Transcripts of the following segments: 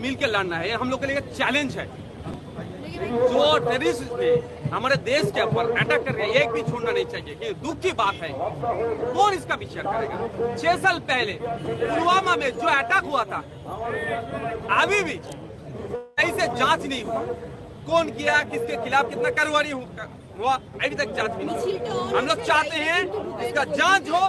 मिल के लड़ना है, ये हम लोग के लिए चैलेंज है। जो टेररिस्ट ने हमारे देश के ऊपर अटैक कर रहे एक भी छोड़ना नहीं चाहिए, ये दुख की बात है। कौन इसका विचार करेगा? छह साल पहले, पुलवामा में जो अटैक हुआ था, अभी भी ऐसे जाँच नहीं हुआ। कौन किया, किसके खिलाफ कितना कार्रवाई हुआ, अभी तक जाँच नहीं हम लोग चाहते हैं इसका जाँच हो,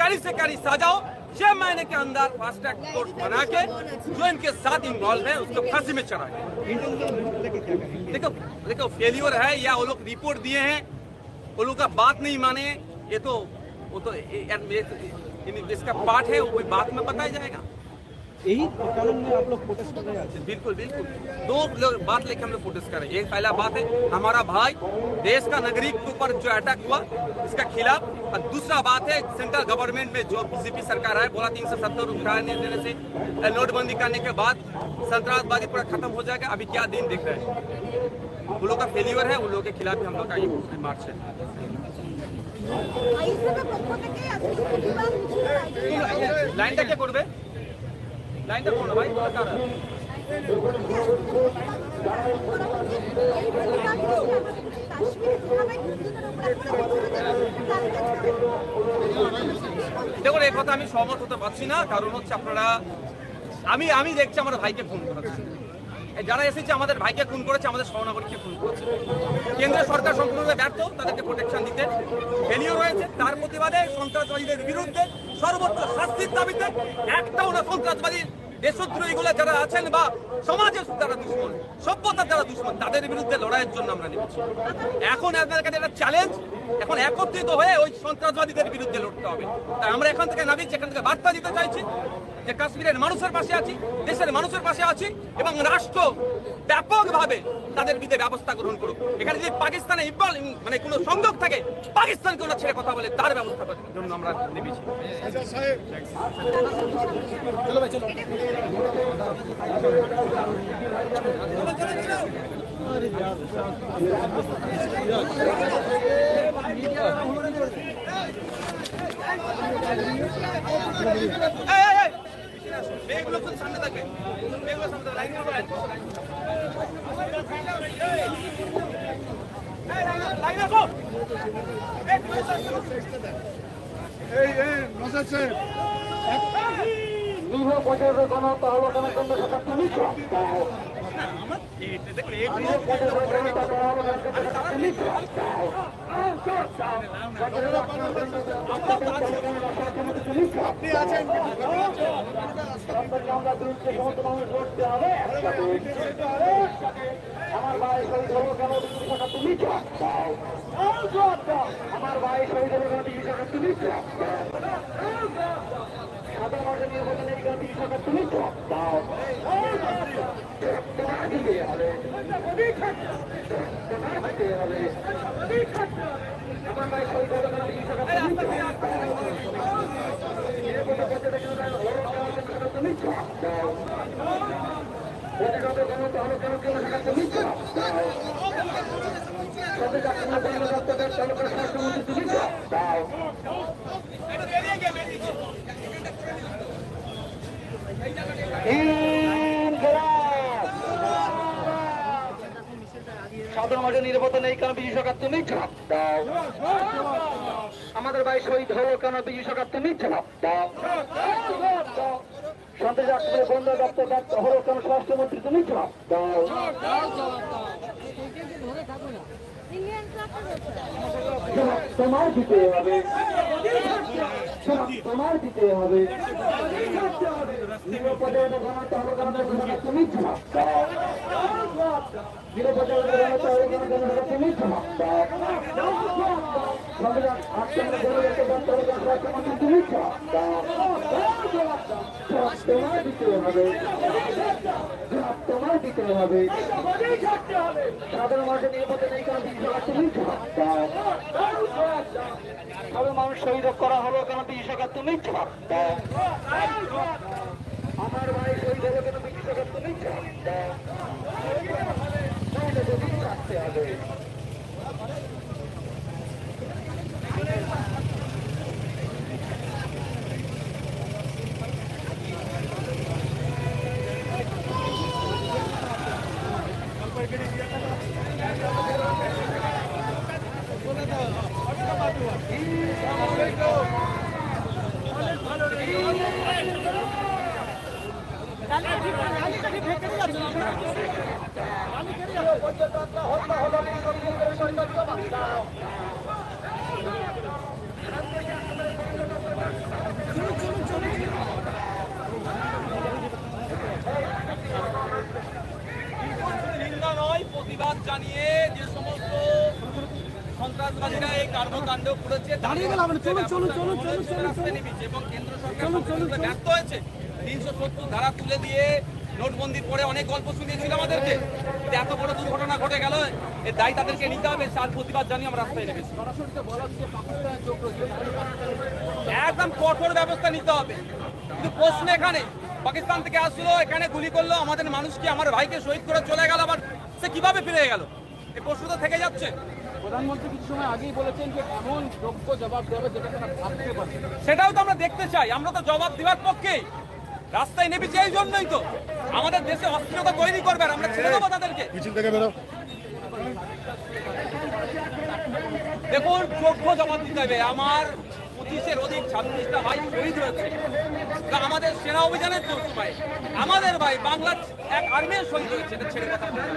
कड़ी से कड़ी सजा हो छह महीने के अंदर फास्ट ट्रैक कोर्ट बना के जो इनके साथ इन्वॉल्व है, उसको फांसी में चढ़ा के देखो देखो फेलियर है या वो लोग रिपोर्ट दिए हैं, वो लोग का बात नहीं माने, ये तो वो तो ये- इसका पार्ट है, वो बात में बताया जाएगा। यही कारण में आप लोग प्रोटेस्ट कर रहे हैं बिल्कुल बिल्कुल दो लोग बात लेके हम लोग प्रोटेस्ट कर रहे हैं एक पहला बात है हमारा भाई देश का नागरिक के ऊपर जो अटैक हुआ इसका खिलाफ और दूसरा बात है सेंट्रल गवर्नमेंट में जो बीजेपी सरकार है बोला तीन सौ सत्तर उठाने देने से अ, नोटबंदी करने के बाद संतरासवादी पूरा खत्म हो जाएगा अभी क्या दिन दिख रहे हैं वो लोग का फेलियर है उन लोगों के खिलाफ भी हम लोग का ये मार्च है আইএসএফের পক্ষ থেকে আজকে প্রতিবাদ মিছিল আয়োজন করা হয়েছে। লাইনটা কে করবে লাইনটা ভাই দেখুন, এই কথা আমি সহমত হতে পারছি না, কারণ হচ্ছে আপনারা, আমি আমি দেখছি আমার ভাইকে খুন করেছে। এই যারা এসেছে, আমাদের ভাইকে খুন করেছে, আমাদের সহনাগরিককে খুন করেছে। কেন্দ্র সরকার সম্পূর্ণভাবে ব্যর্থ, তাদেরকে প্রোটেকশন দিতে ফেলিও রয়েছে। তার প্রতিবাদে সন্ত্রাসবাদীদের বিরুদ্ধে সর্বোচ্চ শাস্তির দাবিতে একটাও না সন্ত্রাসবাদী দেশদ্রোহীগুলো যারা আছেন বা সমাজের যারা দুশ্মন, সভ্যতার যারা দুশ্মন, তাদের বিরুদ্ধে লড়াইয়ের জন্য আমরা নেমেছি। এখন আপনাদের কাছে একটা চ্যালেঞ্জ এখন একত্রিত হয়ে ওই সন্ত্রাসবাদীদের বিরুদ্ধে লড়তে হবে। তাই আমরা এখান থেকে নামিয়েছি এখান থেকে বার্তা দিতে চাইছি যে কাশ্মীরের মানুষের পাশে আছি দেশের মানুষের পাশে আছি এবং রাষ্ট্র ব্যাপকভাবে তাদের বিরুদ্ধে ব্যবস্থা গ্রহণ করুক। এখানে যদি পাকিস্তানে ইকবাল মানে কোনো সংযোগ থাকে পাকিস্তানকে ওরা ছেড়ে কথা বলে তার ব্যবস্থা করার জন্য আমরা নেমেছি। এই, এই, এই! এই, এই নজর সাহেব এই- দেখুন, এগুলো আপনি আছেন আমার ভাই শহীদ হলো কেন তুমি আমার ভাই শহীদ হলো কেন তুমি সরকার আমার ভাই শহীদ হলো কেন সরকার তুমি দাও অধিকারের ক্ষমতা হলো কেন কেন সরকার তুমি দাও সাথে যাত্রা বন্ধুত্বের সরকার স্বাস্থ্যমন্ত্রী তুমি দাও সাধারণ মানুষের নিরাপত্তা নেই কেন বিজু সরকার তুমি আমাদের ভাই শহীদ হলো কেন বিজু সরকার তুমি জবাব দাও। সন্ত্রাস হলো কেন স্বরাষ্ট্রমন্ত্রী তুমি জবাব দাও। তোমার দিতে হবে। নিরাপদে তুমি জবাব দাও। নিরাপদে ঘনত্ব হলো কেন? তুমি তোমার দিতে হবে। তোমার দিতে হবে। সাধারণ মানুষের নিরাপত্তা নেই সরকার তুমি জবাব তবে মানুষ শহীদ করা হলো কেন তুই একার তুমি আমার ভাই শহীদ হলো কেন তুমি পর্যটকরা প্রতিবাদ জানিয়ে সন্ত্রাসবাদীরা এই কর্মকাণ্ড করেছে। দাঁড়িয়ে গেলাম চলুন, চলুন, চলুন, চলুন, চলুন, এবং কেন্দ্র সরকার ব্যর্থ হয়েছে। তিনশো সত্তর ধারা তুলে দিয়ে নোটবন্দির পরে অনেক গল্প শুনিয়েছিল আমাদেরকে যে এত বড় দুর্ঘটনা ঘটে গেল এর দায় তাদেরকে নিতে হবে তার প্রতিবাদ জানিয়ে আমরা রাস্তায় নেমেছি। একদম কঠোর ব্যবস্থা নিতে হবে। কিন্তু প্রশ্ন এখানে পাকিস্তান থেকে আসলো এখানে গুলি করল আমাদের মানুষকে আমার ভাইকে শহীদ করে চলে গেল আবার? সে কীভাবে ফিরে গেল? এই প্রশ্ন তো থেকে যাচ্ছে। প্রধানমন্ত্রী কিছু সময় আগেই বলেছেন যে এমন যোগ্য জবাব দেবে যেটা তারা ভাবতে পারছে সেটাও তো আমরা দেখতে চাই। আমরা তো জবাব দেওয়ার পক্ষেই রাস্তায় নেমেছি এই জন্যই তো। আমাদের দেশে অস্থিরতা তৈরি করবে আর আমরা ছেড়ে দেবো তাদেরকে। মিছিল থেকে বেরো। দেখুন যোগ্য জবাব দিতে হবে আমার পঁচিশের অধিক ছাব্বিশটা ভাই শহীদ হয়েছে। আমাদের সেনা অভিযানের সময় আমাদের ভাই বাংলার এক আর্মির শহীদ হয়েছে, এটা ছেড়ে কথা ভাই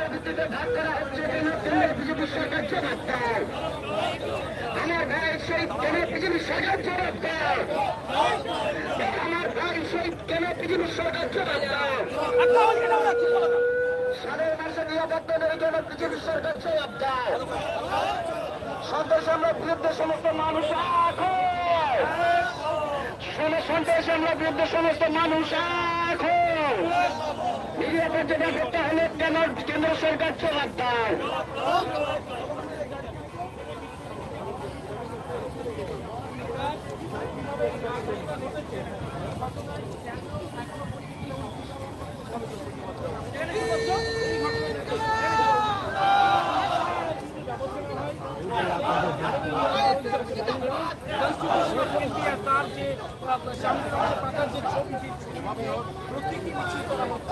ভাই আমরা বিরুদ্ধে সমস্ত মানুষ এখন সন্ত্রাস সমস্ত মানুষ এখন নিরাপত্তা ব্যাপারটা হলে কেন কেন্দ্র সরকার জবাব দেয়? তার যে পাতার যে ছবিটি প্রতীকী মিছিল করা হচ্ছে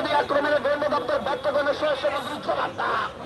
গোয়েন্দা দপ্তর ব্যর্থ করলে স্বরাষ্ট্রমন্ত্রী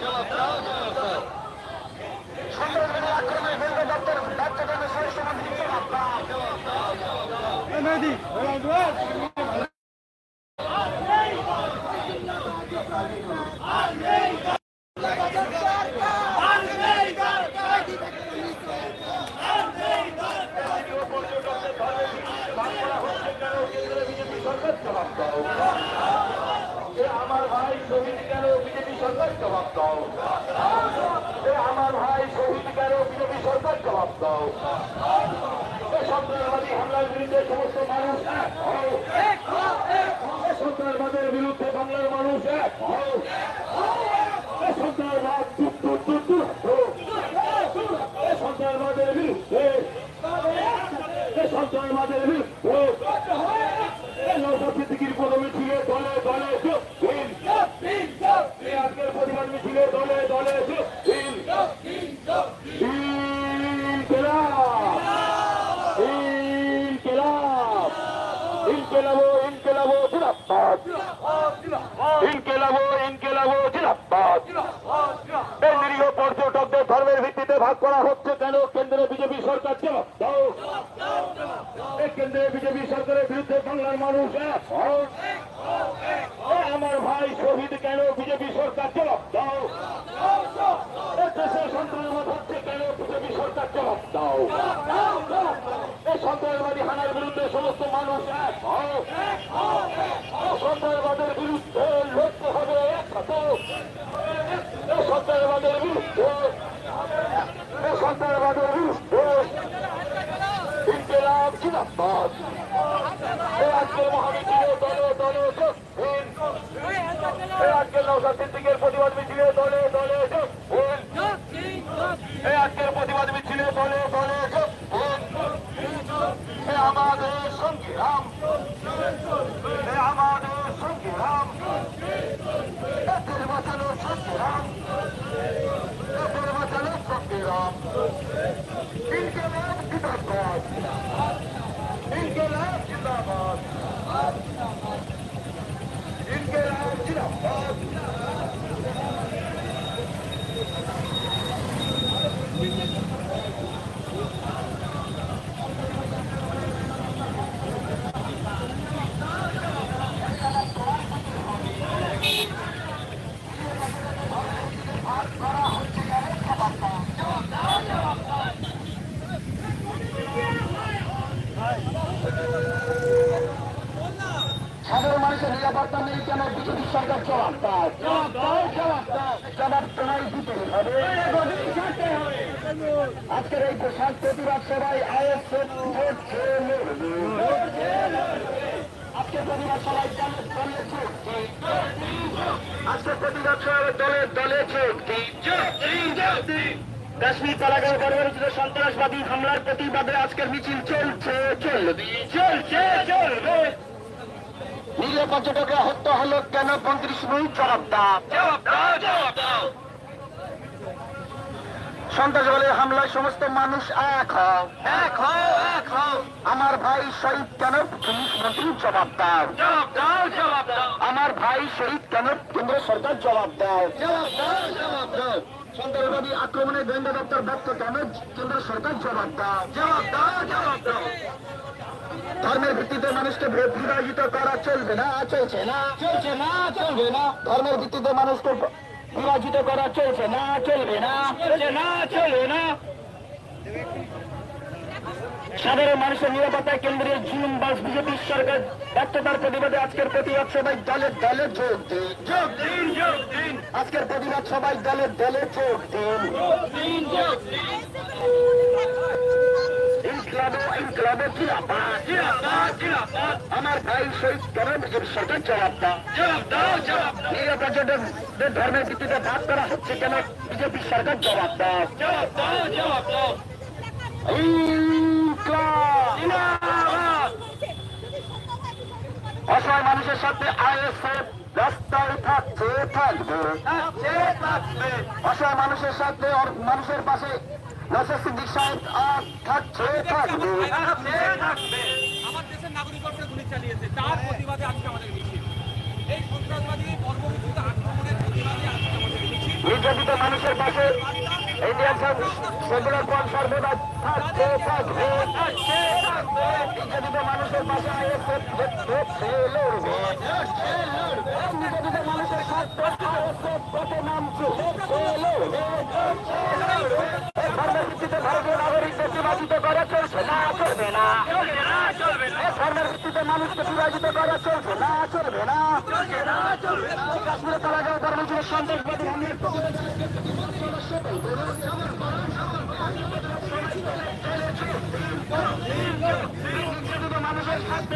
Thank you. আমার ভাই শহীদ কেন বিজেপি সরকার জবাব দাও দেশের সন্ত্রাসবাদ কেন বিজেপি সরকার জবাব দাও এই সন্ত্রাসবাদী হানার বিরুদ্ধে সমস্ত মানুষ এক Go! Go! আজকের এই প্রশান্ত প্রতিবাদ সভায় আজকে প্রতিবাদ দলে দলে। কাশ্মীর সন্ত্রাসবাদী হামলার প্রতিবাদে আজকের মিছিল চলছে চলছে, চলবে। নিরীহ পর্যটকরা হত্যা হলো কেন? পঁয়ত্রিশ মিনিট জবাব দাও। জবাব দাও জবাব দাও। সন্ত্রাসবাদের হামলায় সমস্ত মানুষ এক হও। এক হও এক হও। আমার ভাই শহীদ কেন পুলিশ মন্ত্রী জবাব দাও। জবাব দাও জবাব দাও। আমার ভাই শহীদ কেন কেন্দ্র সরকার জবাব দাও। জবাব দাও জবাব দাও। সন্ত্রাসবাদী আক্রমণে গোয়েন্দা দপ্তর ব্যর্থ কেন কেন্দ্র সরকার জবাব দাও। জবাব দাও জবাব দাও। ধর্মের ভিত্তিতে মানুষকে বিভাজিত করা চলবে না চলছে না। চলছে না চলবে না। ধর্মের ভিত্তিতে মানুষকে বিভাজিত করা চলছে না, চলবে না, চলছে না, চলবে না। সাধারণ মানুষের নিরাপত্তায় জুম জুলুমবাজ বিজেপি সরকার ব্যর্থতার প্রতিবাদে আজকের প্রতিবাদ সবাই দলে দলে যোগ দিন আজকের প্রতিবাদ সবাই দলে দলে যোগ দিন। ইনকলাবো আমার ভাই শহীদ বিজেপি সরকার জবাব দাও। জবাব দাও জবাব দাও। নিরীহ ধর্মের ভিত্তিতে ভাগ করা হচ্ছে কেন? বিজেপি সরকার জবাব দাও। জবাব দাও জবাব দাও। অসহায় মানুষের সাথে আইএসএফ রাস্তায় থাকছে থাকবে। থাকবে। অসহায় মানুষের সাথে মানুষের পাশে নসর সিদ্দিক সাহেব আর থাকছে থাকবে। থাকবে। আমার দেশের নাগরিকের উপরে গুলি চালিয়েছে। তার প্রতিবাদে আজকে আমাদের মিছিল। এই সন্ত্রাসবাদী বর্বরোচিত আক্রমণের প্রতিবাদে আজকে আমাদের মিছিল। নির্যাতিত মানুষের পাশে ইন্ডিয়ান সেকুলার ফ্রন্ট সর্বদা থাকছে থাকবে থাকছে থাকবে। নির্যাতিত মানুষের পাশে আইএসএফ লড়বে নির্যাতিত মানুষের স্বার্থে আইএসএফ পথে নামছে লড়বে এই ধর্মের ভিত্তিতে ভারতীয় নাগরিকদের বিভাজিত করা চলছে না, চলবে না। ধর্মের ভিত্তিতে মানুষকে বিভাজিত করা চলছে না, চলবে না। না চলবে না কর্মসূচির সন্ত্রাসবাদী হামলার মানুষের সাথে